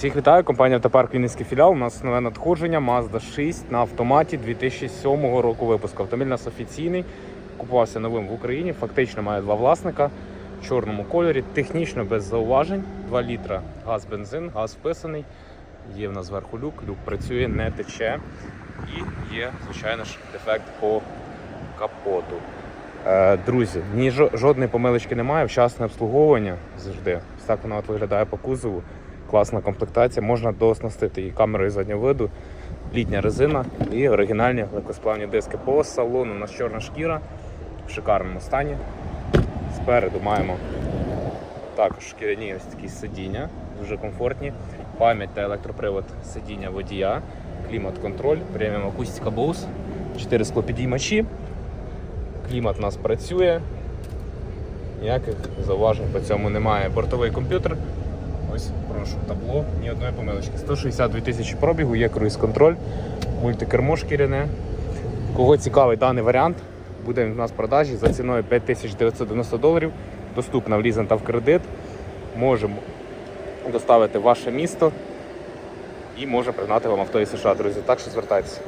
Всіх вітаю, компанія Автопарк Вінницький філіал. У нас нове надходження Mazda 6 на автоматі 2007 року випуску. Автомобіль у нас офіційний, купувався новим в Україні. Фактично має два власника в чорному кольорі, технічно без зауважень. 2 літра газ бензин, газ вписаний. Є в нас зверху люк, люк працює, не тече. І є, звичайно ж, дефект по капоту. Е, Друзі, ні жодної помилочки немає, вчасне обслуговування завжди. Ось так воно от виглядає по кузову. Класна комплектація, можна дооснастити її камерою заднього виду, літня резина і оригінальні легкосплавні диски. По салону у нас чорна шкіра в шикарному стані. Спереду маємо також шкіряні ось такі сидіння, дуже комфортні. Пам'ять та електропривод сидіння водія, клімат-контроль, преміум акустика Bose, 4 склопідіймачі. Клімат у нас працює. Ніяких зауважень по цьому немає. Бортовий комп'ютер. Ось, прошу, табло, ні одної помилочки. 162 тисячі пробігу, є круїз-контроль, мультикермо шкіряне. Кого цікавий даний варіант, буде він у нас в продажі за ціною 5990 доларів. Доступна в лізинг та в кредит. Можемо доставити в ваше місто і може пригнати вам авто із США, друзі. Так що звертайтеся.